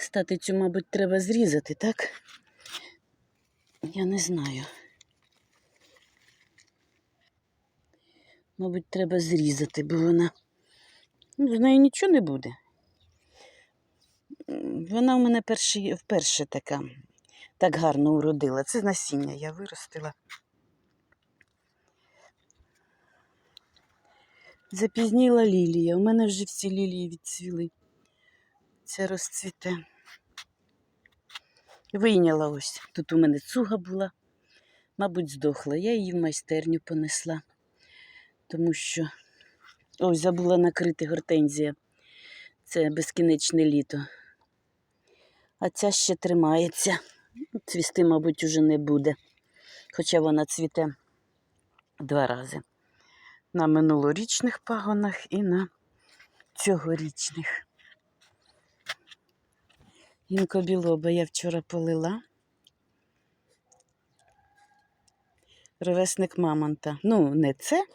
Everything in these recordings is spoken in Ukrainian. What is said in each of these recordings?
Статицю, мабуть, треба зрізати, так? Я не знаю. Мабуть, треба зрізати, бо вона. Ну, з нею нічого не буде. Вона у мене перший, вперше така, так гарно уродила. Це насіння я виростила. Запізніла лілія. У мене вже всі лілії відцвіли. Це розцвіте. Вийняла ось. Тут у мене цуга була, мабуть, здохла. Я її в майстерню понесла, тому що ось забула накрити гортензія. Це безкінечне літо. А ця ще тримається. Цвісти, мабуть, уже не буде. Хоча вона цвіте два рази. На минулорічних пагонах і на цьогорічних. Гінкобілоба я вчора полила. Ровесник мамонта. Ну, не це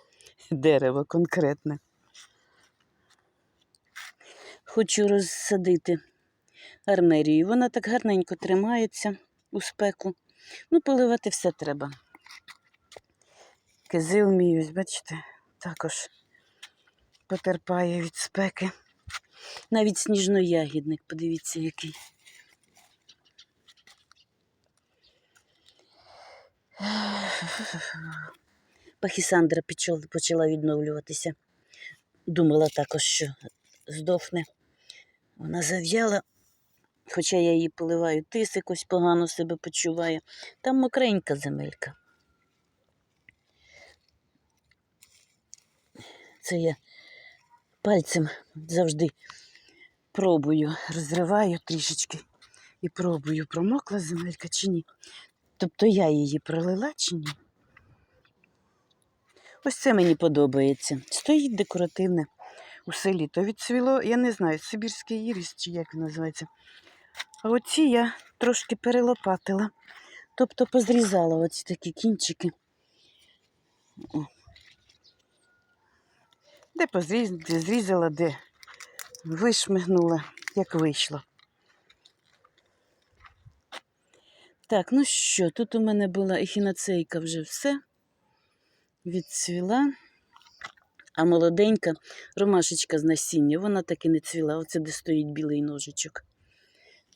дерево конкретне. Хочу розсадити армерію. Вона так гарненько тримається у спеку. Ну, поливати все треба. Кизил мій, ось, бачите, також потерпає від спеки. Навіть сніжноягідник, подивіться, який. Пахісандра почала відновлюватися. Думала також, що здохне. Вона зав'яла, хоча я її поливаю, тис якось погано себе почуває. Там мокренька земелька. Це я пальцем завжди пробую, розриваю трішечки і пробую, промокла земелька чи ні. Тобто я її пролила чи ні. Ось це мені подобається. Стоїть декоративне у селі. То відцвіло, я не знаю, Сибірський ірис чи як він називається. А оці я трошки перелопатила. Тобто позрізала оці такі кінчики. О. Де позріз, де зрізала, де вишмигнула, як вийшло. Так, ну що, тут у мене була ехіноцейка вже все відцвіла. А молоденька ромашечка з насіння, вона так і не цвіла. Оце де стоїть білий ножичок.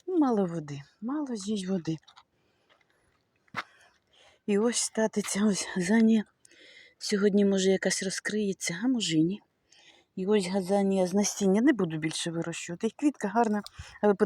Ну, Мало води, мало їй води. І ось статиця, ось газанія. Сьогодні, може, якась розкриється, а може і ні. І ось газанія з насіння. Не буду більше вирощувати. І квітка гарна, але